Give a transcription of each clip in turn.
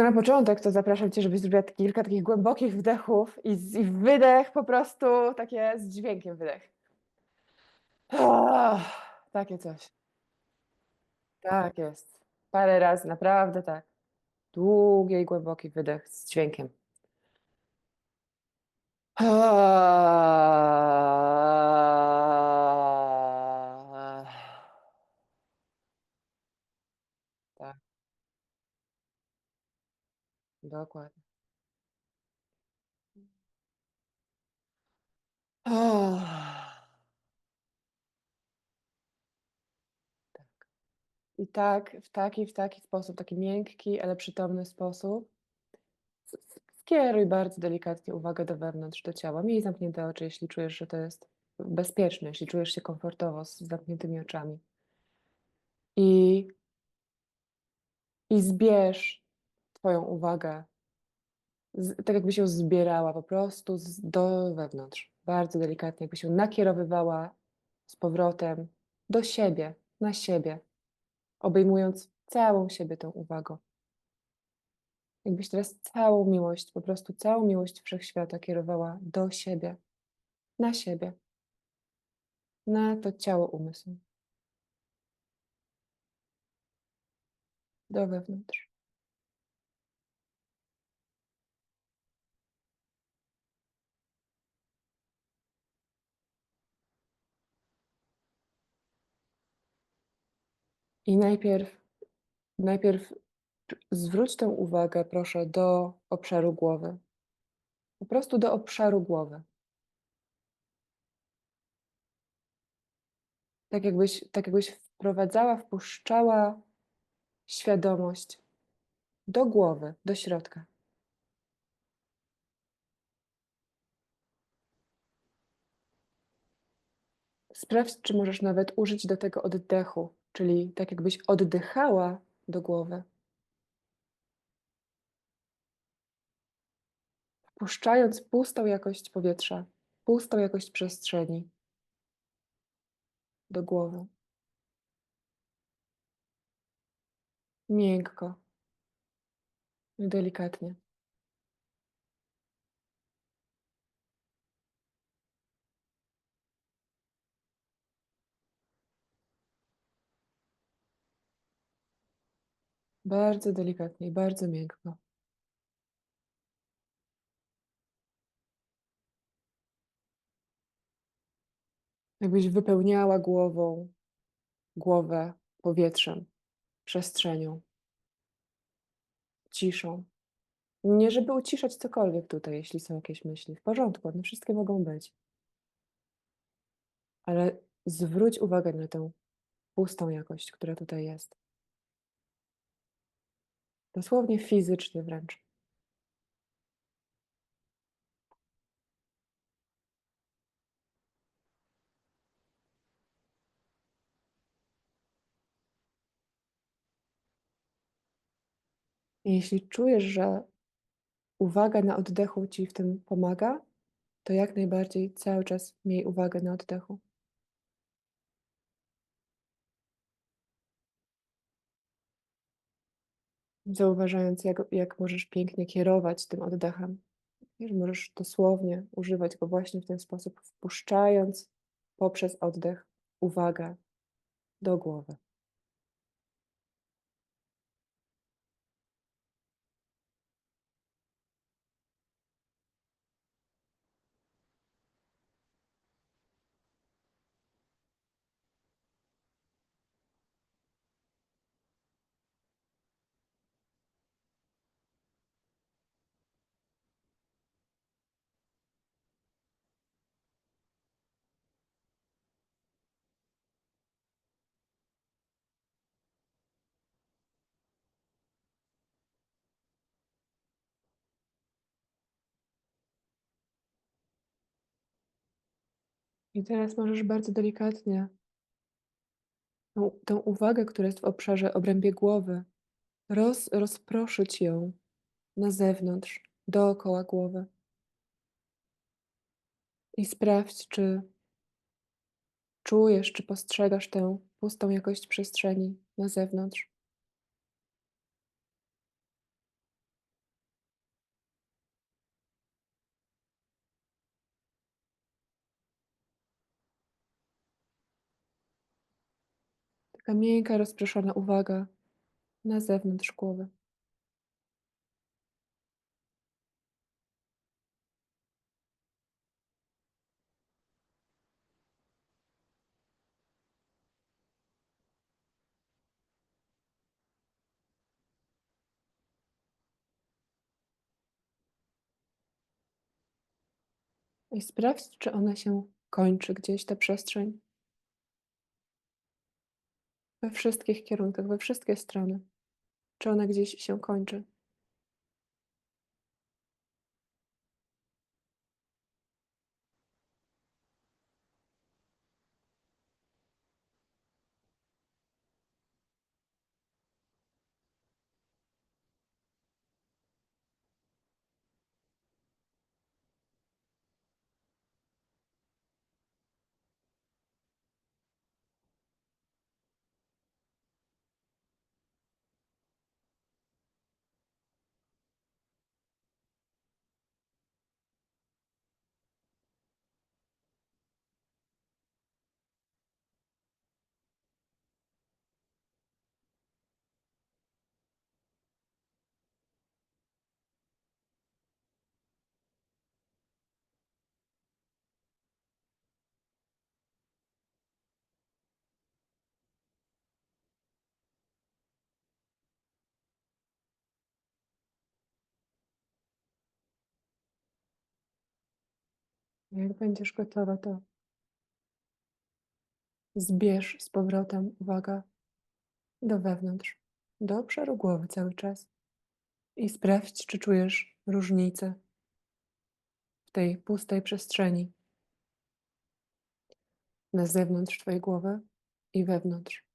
To na początek to zapraszam Cię, żebyś zrobiła kilka takich głębokich wdechów i i wydech po prostu takie z dźwiękiem wydech. Takie coś. Tak jest. Parę razy, naprawdę tak. Długi i głęboki wydech z dźwiękiem. Tak. Dokładnie. Tak. I tak, w taki w taki sposób, taki miękki, ale przytomny sposób skieruj bardzo delikatnie uwagę do wewnątrz, do ciała. Miej zamknięte oczy, jeśli czujesz, że to jest bezpieczne, jeśli czujesz się komfortowo z zamkniętymi oczami. I i zbierz Twoją uwagę z tak jakbyś ją zbierała po prostu z do wewnątrz, bardzo delikatnie, jakbyś ją nakierowywała z powrotem do siebie, na siebie, obejmując całą siebie tą uwagą. Jakbyś teraz całą miłość, po prostu całą miłość wszechświata kierowała do siebie, na siebie. Na to ciało, umysł. Do wewnątrz. I najpierw najpierw zwróć tę uwagę proszę do obszaru głowy. Po prostu do obszaru głowy. Tak jakbyś tak jakbyś wprowadzała, wpuszczała świadomość do głowy, do środka. Sprawdź, czy możesz nawet użyć do tego oddechu, czyli tak jakbyś oddychała do głowy. Wpuszczając pustą jakość powietrza, pustą jakość przestrzeni do głowy. Miękko. Delikatnie. Bardzo delikatnie i bardzo miękko. Jakbyś wypełniała głową głowę powietrzem, przestrzenią. Ciszą. Nie żeby uciszać cokolwiek tutaj, jeśli są jakieś myśli. W porządku, one wszystkie mogą być. Ale zwróć uwagę na tę pustą jakość, która tutaj jest. Dosłownie fizycznie wręcz. Jeśli czujesz, że uwaga na oddechu Ci w tym pomaga, to jak najbardziej cały czas miej uwagę na oddechu. Zauważając, jak jak możesz pięknie kierować tym oddechem. Że możesz dosłownie używać go właśnie w ten sposób, wpuszczając poprzez oddech uwagę do głowy. I teraz możesz bardzo delikatnie tą tę uwagę, która jest w obszarze obrębie głowy, roz rozproszyć ją na zewnątrz, dookoła głowy. I sprawdź, czy czujesz, czy postrzegasz tę pustą jakość przestrzeni na zewnątrz. Taka miękka, rozproszona uwaga na zewnątrz głowy. I sprawdź, czy ona się kończy gdzieś, ta przestrzeń. We wszystkich kierunkach, we wszystkie strony. Czy ona gdzieś się kończy? Jak będziesz gotowa, to zbierz z powrotem, uwaga, do wewnątrz, do obszaru głowy cały czas i sprawdź, czy czujesz różnicę w tej pustej przestrzeni na zewnątrz Twojej głowy i wewnątrz.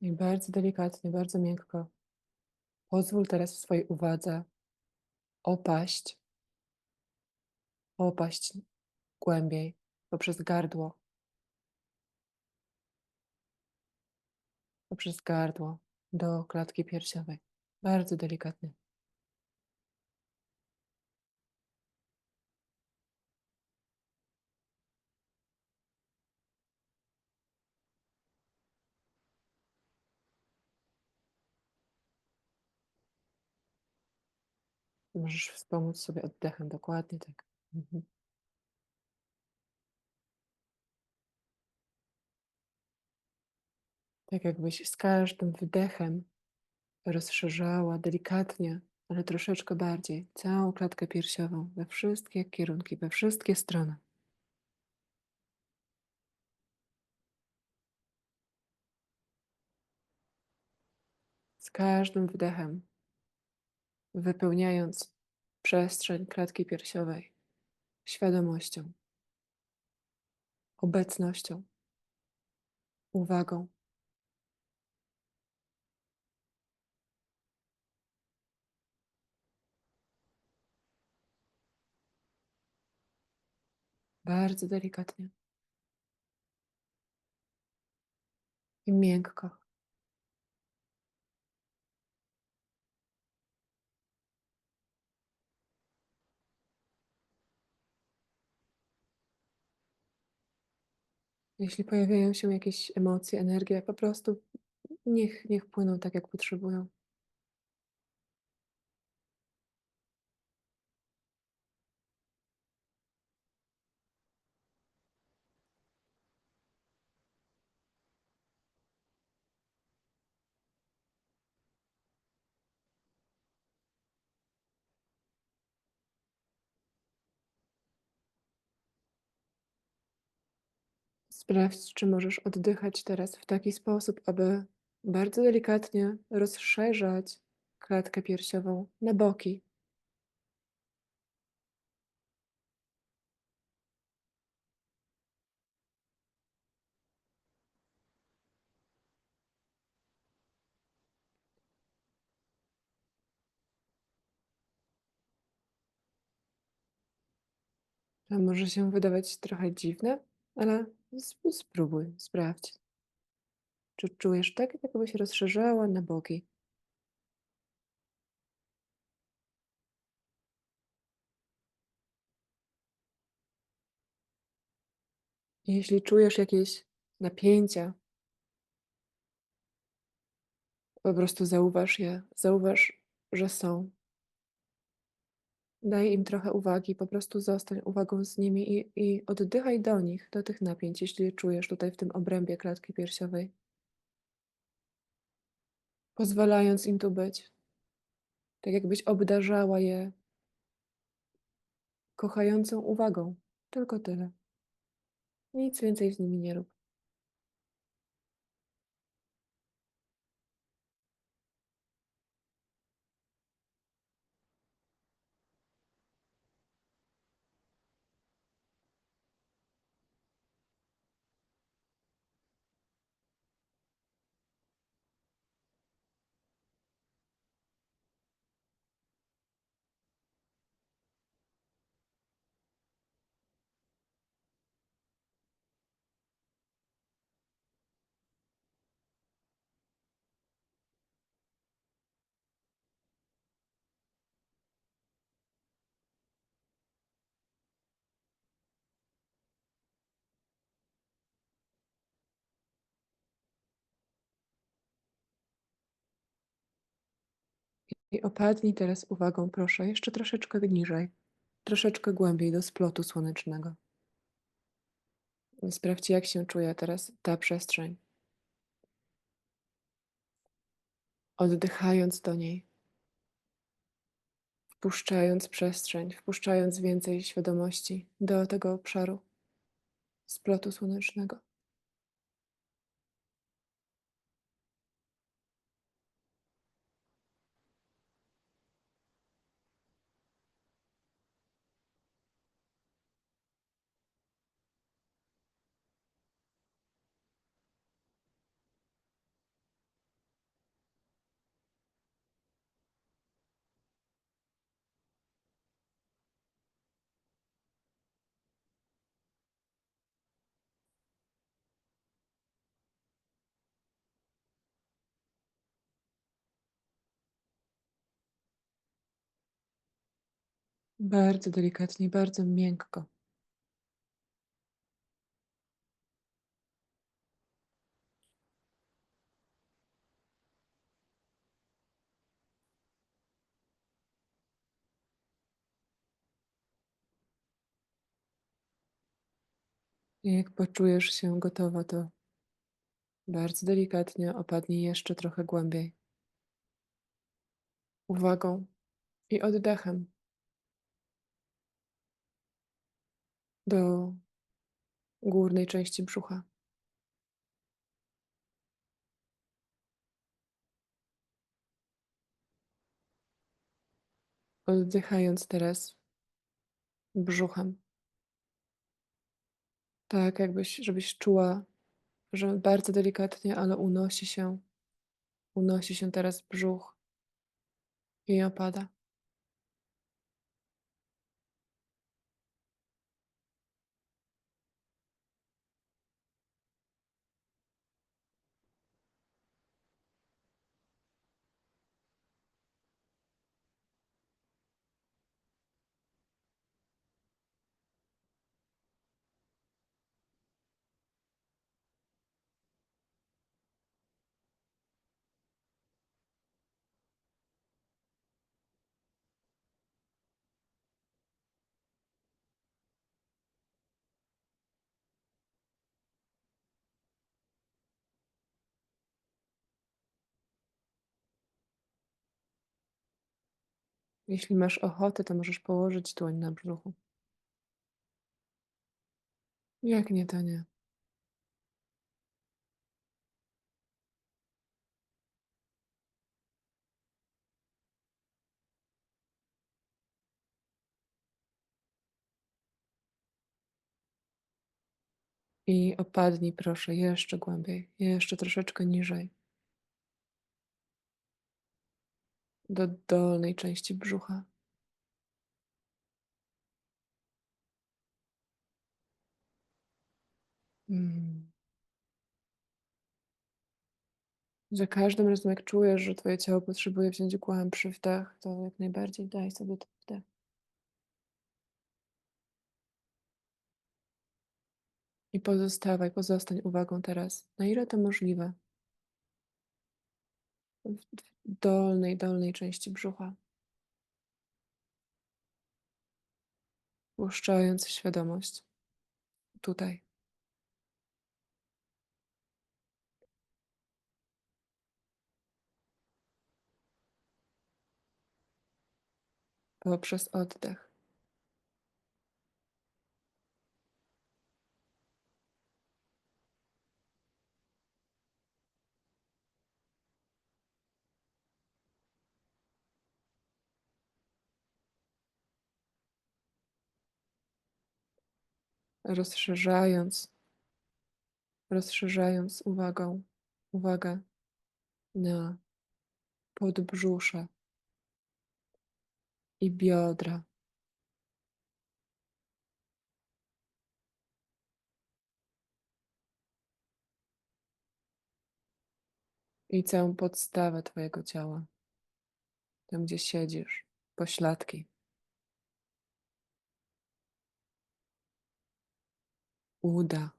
I bardzo delikatnie, bardzo miękko pozwól teraz w swojej uwadze opaść, opaść głębiej poprzez gardło, poprzez gardło do klatki piersiowej. Bardzo delikatnie. Możesz wspomóc sobie oddechem, dokładnie tak. Mhm. Tak jakbyś z każdym wydechem rozszerzała delikatnie, ale troszeczkę bardziej całą klatkę piersiową we wszystkie kierunki, we wszystkie strony. Z każdym wdechem wypełniając przestrzeń klatki piersiowej świadomością, obecnością, uwagą. Bardzo delikatnie i miękko. Jeśli pojawiają się jakieś emocje, energie, po prostu niech, niech płyną tak, jak potrzebują. Sprawdź, czy możesz oddychać teraz w taki sposób, aby bardzo delikatnie rozszerzać klatkę piersiową na boki. To może się wydawać trochę dziwne, ale spróbuj, sprawdź. Czy czujesz tak, jakby się rozszerzała na boki? Jeśli czujesz jakieś napięcia, po prostu zauważ je, zauważ, że są. Daj im trochę uwagi, po prostu zostań uwagą z nimi i, i oddychaj do nich, do tych napięć, jeśli je czujesz tutaj w tym obrębie klatki piersiowej, pozwalając im tu być, tak jakbyś obdarzała je kochającą uwagą. Tylko tyle. Nic więcej z nimi nie rób. I opadnij teraz uwagą, proszę, jeszcze troszeczkę niżej, troszeczkę głębiej do splotu słonecznego. Sprawdź, jak się czuje teraz ta przestrzeń. Oddychając do niej, wpuszczając przestrzeń, wpuszczając więcej świadomości do tego obszaru splotu słonecznego. Bardzo delikatnie, bardzo miękko. Jak poczujesz się gotowa, to bardzo delikatnie opadnij jeszcze trochę głębiej. Uwagą i oddechem do górnej części brzucha. Oddychając teraz brzuchem. Tak, jakbyś, żebyś czuła, że bardzo delikatnie, ale unosi się, unosi się teraz brzuch i opada. Jeśli masz ochotę, to możesz położyć dłoń na brzuchu. Jak nie, to nie. I opadnij proszę jeszcze głębiej, jeszcze troszeczkę niżej. Do dolnej części brzucha. Mm. Za każdym razem, jak czujesz, że twoje ciało potrzebuje wziąć głębszy wdech, to jak najbardziej daj sobie ten wdech. I pozostawaj, pozostań uwagą teraz, na ile to możliwe, dolnej, dolnej części brzucha. Puszczając świadomość tutaj. Poprzez oddech. Rozszerzając, rozszerzając uwagą, uwagę na podbrzusze i biodra. I całą podstawę twojego ciała. Tam, gdzie siedzisz, pośladki. Uda.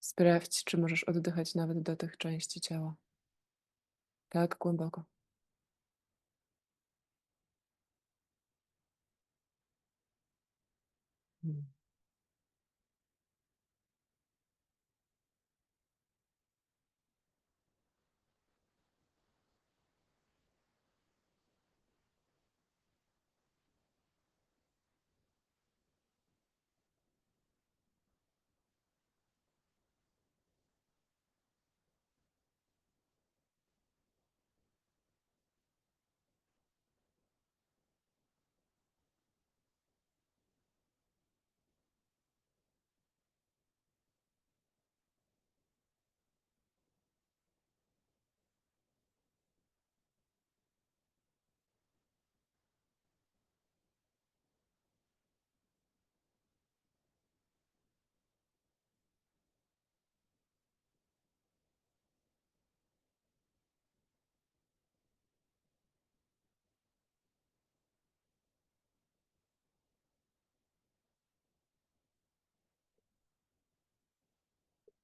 Sprawdź, czy możesz oddychać nawet do tych części ciała. Tak głęboko.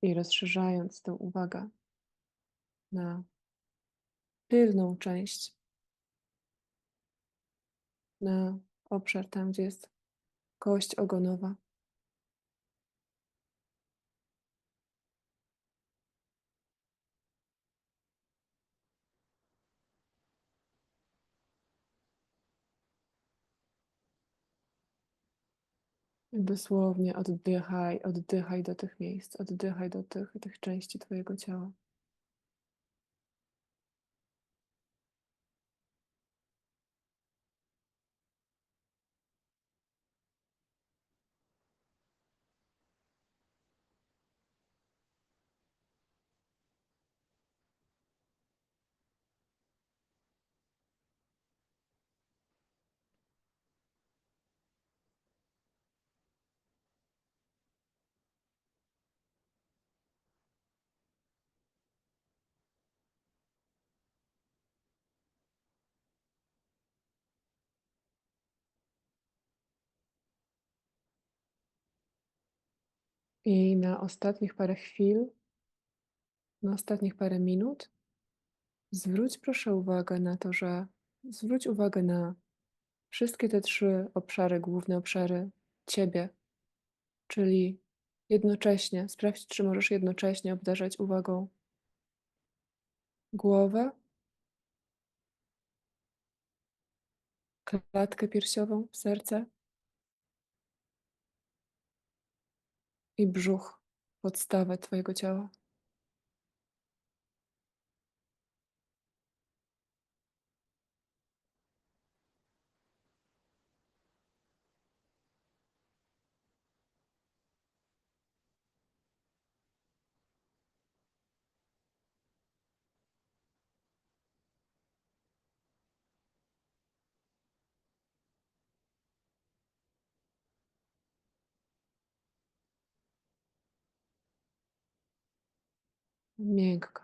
I rozszerzając tę uwagę na tylną część, na obszar tam, gdzie jest kość ogonowa. Dosłownie oddychaj, oddychaj do tych miejsc, oddychaj do tych, tych części Twojego ciała. I na ostatnich parę chwil, na ostatnich parę minut, zwróć proszę uwagę na to, że zwróć uwagę na wszystkie te trzy obszary, główne obszary Ciebie, czyli jednocześnie, sprawdź, czy możesz jednocześnie obdarzać uwagą głowę, klatkę piersiową, serce i brzuch, podstawę Twojego ciała. Miękko.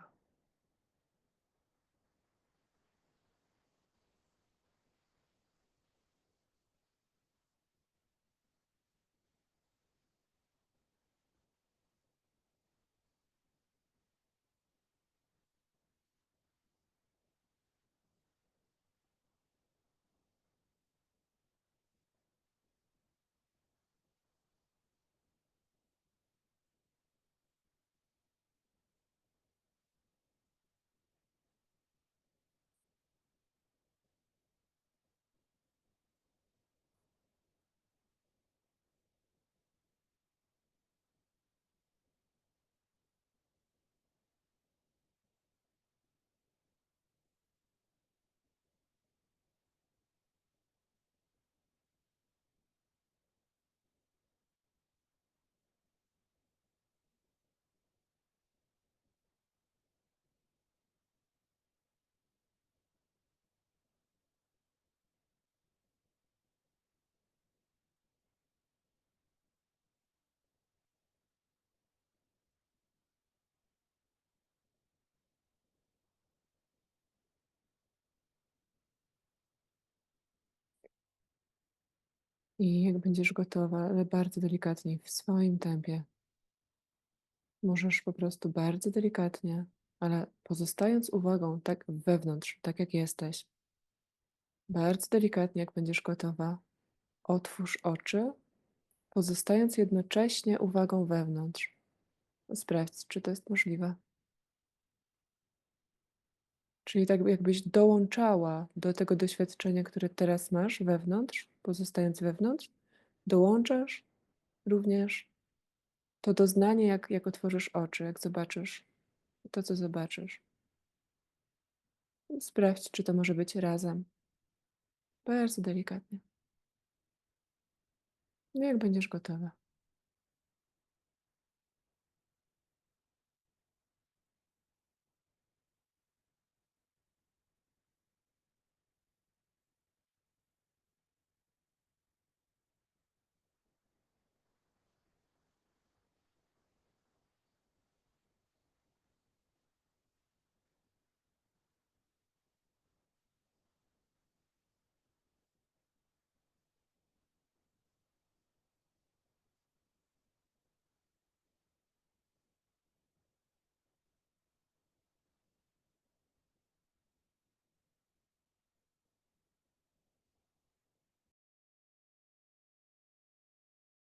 I jak będziesz gotowa, ale bardzo delikatnie, w swoim tempie. Możesz po prostu bardzo delikatnie, ale pozostając uwagą tak wewnątrz, tak jak jesteś. Bardzo delikatnie, jak będziesz gotowa, otwórz oczy, pozostając jednocześnie uwagą wewnątrz. Sprawdź, czy to jest możliwe. Czyli tak jakbyś dołączała do tego doświadczenia, które teraz masz wewnątrz, pozostając wewnątrz, dołączasz również to doznanie, jak, jak otworzysz oczy, jak zobaczysz to, co zobaczysz. Sprawdź, czy to może być razem. Bardzo delikatnie. No jak będziesz gotowa.